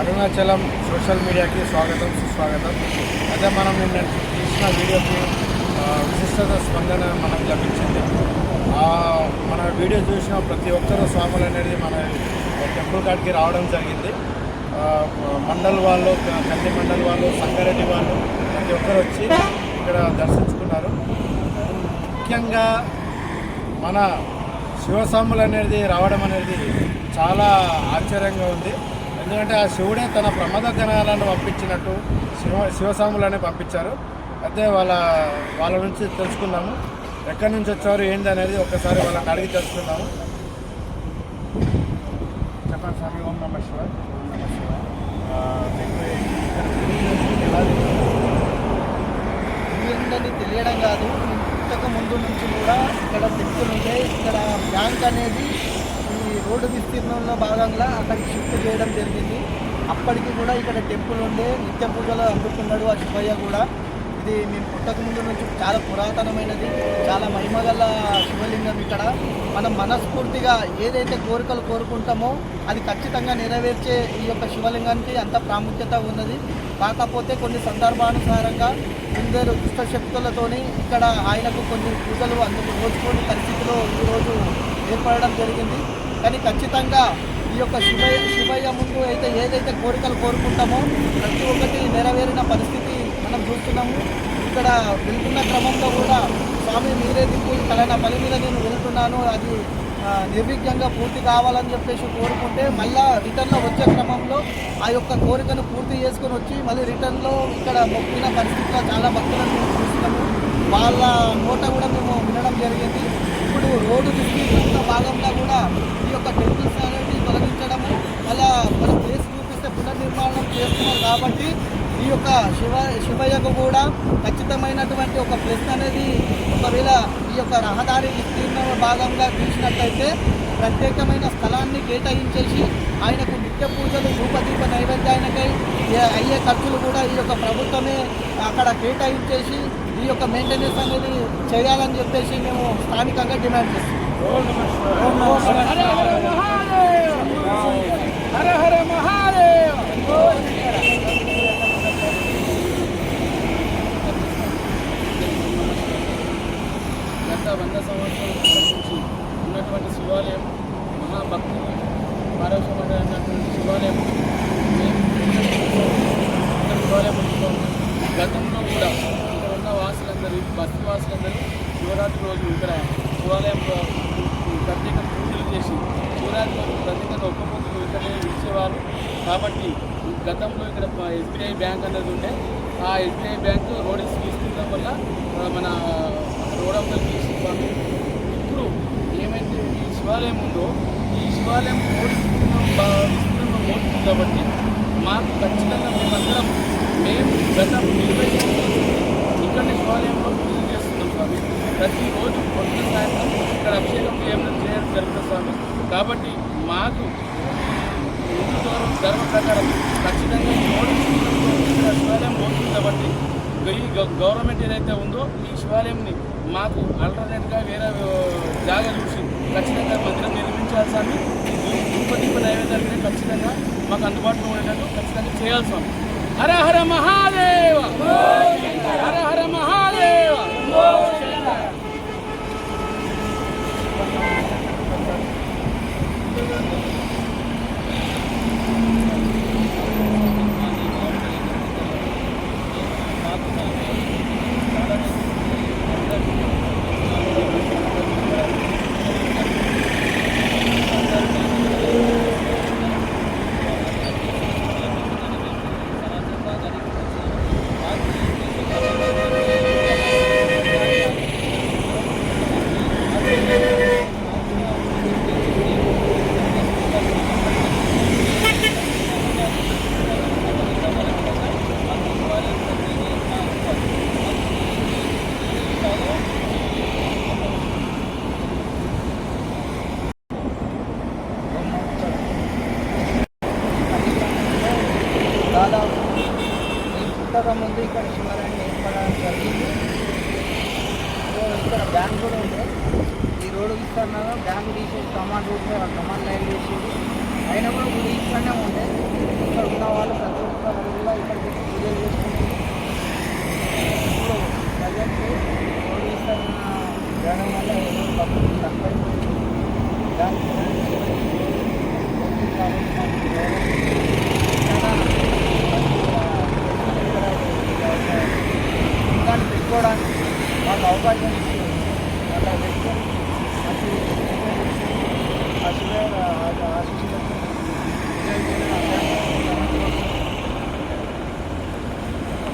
Arunachalam social మీడియాకి స్వాగతం సుస్వాగతం. అయితే మనం నిన్న తీసిన వీడియోకి విశిష్టత స్పందన మనకు లభించింది. మన వీడియో చూసిన ప్రతి ఒక్కరూ స్వాములు అనేది మన టెంపుల్ కాడికి రావడం జరిగింది. మండల్ వాళ్ళు క- కంది మండల్ వాళ్ళు సంగారెడ్డి వాళ్ళు ప్రతి ఒక్కరు వచ్చి ఇక్కడ దర్శించుకున్నారు. ముఖ్యంగా మన శివస్వాములు అనేది రావడం అనేది చాలా ఆశ్చర్యంగా ఉంది. ఎందుకంటే ఆ శివుడే తన ప్రమద గణాలను పంపించినట్టు శివ శివస్వాములనే పంపించారు. అయితే వాళ్ళ వాళ్ళ నుంచి తెలుసుకున్నాము. ఎక్కడి నుంచి వచ్చారు ఏంటి అనేది ఒకసారి వాళ్ళని అడిగి తెలుసుకున్నాము చెప్పండి స్వామి ఓం నమ ఓం ఏంటని తెలియడం కాదు. పుట్టక ముందు నుంచి కూడా ఇక్కడ టెంపుల్ ఉంటాయి ఇక్కడ బ్యాంక్ అనేది ఈ రోడ్డు విస్తీర్ణంలో భాగంగా అక్కడికి షిఫ్ట్ చేయడం జరిగింది. అప్పటికి కూడా ఇక్కడ టెంపుల్ ఉండే నిత్య పూజలు అందుకున్నాడు ఆ శివయ్య కూడా. ఇది మేము పుట్టక ముందు నుంచి చాలా పురాతనమైనది చాలా మహిమగల శివలింగం ఇక్కడ. మనం మనస్ఫూర్తిగా ఏదైతే కోరికలు కోరుకుంటామో అది ఖచ్చితంగా నెరవేర్చే ఈ యొక్క శివలింగానికి అంత ప్రాముఖ్యత ఉన్నది. కాకపోతే కొన్ని సందర్భానుసారంగా కొందరు దుష్టశక్తులతోని ఇక్కడ ఆయనకు కొన్ని పూజలు అందుకు నోచుకోని పరిస్థితిలో ఈరోజు ఏర్పడడం జరిగింది. కానీ ఖచ్చితంగా ఈ యొక్క శివయ్య శివయ్య ముందు అయితే ఏదైతే కోరికలు కోరుకుంటామో ప్రతి ఒక్కటి నెరవేరిన పరిస్థితి మనం చూస్తున్నాము. ఇక్కడ వెళ్తున్న క్రమంలో కూడా స్వామి మీరే దిక్కు ఫలానా పని మీద నేను వెళ్తున్నాను. అది నిర్విఘ్నంగా పూర్తి కావాలని చెప్పేసి కోరుకుంటే మళ్ళా రిటర్న్లో వచ్చే క్రమంలో ఆ యొక్క కోరికను పూర్తి చేసుకొని వచ్చి మళ్ళీ రిటర్న్లో ఇక్కడ మొక్కిన పరిస్థితిలో చాలా భక్తులను మేము చూస్తున్నాము. వాళ్ళ నోట కూడా మేము వినడం జరిగింది. ఇప్పుడు రోడ్డు విస్తీర్ణంలో భాగంలో కూడా ఈ యొక్క టెంపుల్స్ అనేది తొలగించడము అలా మన ప్లేస్ చూపిస్తే పునర్నిర్మాణం చేస్తున్నారు కాబట్టి ఈ యొక్క శివ శివయ్యకు కూడా ఖచ్చితమైనటువంటి ఒక ప్లస్ అనేది ఒకవేళ ఈ యొక్క రహదారి విస్తీర్ణ భాగంగా తీసినట్లయితే ప్రత్యేకమైన స్థలాన్ని కేటాయించేసి ఆయనకు నిత్య పూజలు ధూపదీప నైవేద్యానికై అయ్యే ఖర్చులు కూడా ఈ యొక్క ప్రభుత్వమే అక్కడ కేటాయించేసి ఈ యొక్క మెయింటెనెన్స్ అనేది చేయాలని చెప్పేసి మేము స్థానికంగా డిమాండ్ చేస్తున్నాం ఓం నమ శివ హర హర హర హర మహాదేవ్ గత వంద సంవత్సరాల నుంచి ఉన్నటువంటి శివాలయం మహాభక్తులు పారవశ్యమైనటువంటి శివాలయం శివాలయం గతంలో కూడా ఇక్కడ ఉన్న వాసులందరూ బస్తీ వాసులందరూ శివరాత్రి రోజు ఇక్కడ శివాలయంలో ప్రత్యేక పూజలు చేసి శివరాత్రి రోజు ప్రత్యేకంగా ఒక్క పూజలు ఇక్కడే ఇచ్చేవారు కాబట్టి గతంలో ఇక్కడ ఎస్బీఐ బ్యాంక్ అనేది ఉండే ఆ ఎస్బీఐ బ్యాంక్ రోడ్ తీసుకుంటాం వల్ల మన రోడ్ అవతల తీసుకుంటాము ఇప్పుడు ఏమైతే ఈ శివాలయం ఉందో శివాలయం రోడ్ విస్తీర్ణం కాబట్టి మాకు ఖచ్చితంగా మేమందరం మేము గత ఇరవై సంవత్సరాలు ఇక్కడ శివాలయంలో పూజలు చేస్తున్నాం స్వామి. ప్రతిరోజు పొద్దున సాయంత్రం ఇక్కడ అభిషేకం ఏమైనా చేయడం జరుగుతుంది స్వామి. కాబట్టి మాకు హిందూ ధర్మం ధర్మ ప్రకారం ఖచ్చితంగా ఓడిస్తున్నాం ఇక్కడ శివాలయం పోతుంది కాబట్టి ఈ గవర్నమెంట్ ఏదైతే ఉందో ఈ శివాలయంని మాకు అల్టర్నేట్గా వేరే జాగా చూసి ఖచ్చితంగా మందిరం ఉంచాలి స్వామి. తిరుపతి ఖచ్చితంగా మాకు అందుబాటులో ఉండేటట్టు ఖచ్చితంగా చేయాలి స్వామి. హర హర మహాదేవ! హర హర మహాదేవ దాదాపు ఈ పుట్టక ముందు ఇక్కడ శివాలయం ఏర్పడడం జరిగింది ఇక్కడ బ్యాంక్ కూడా ఉంది. ఈ రోడ్డు విస్తరణలో బ్యాంక్ తీసేసి కమాండ్ రూట్లో కమాండ్ లైన్ చేసి అయినా కూడా గుడి ఇక్కడనే ఉండే. आशिष आशिष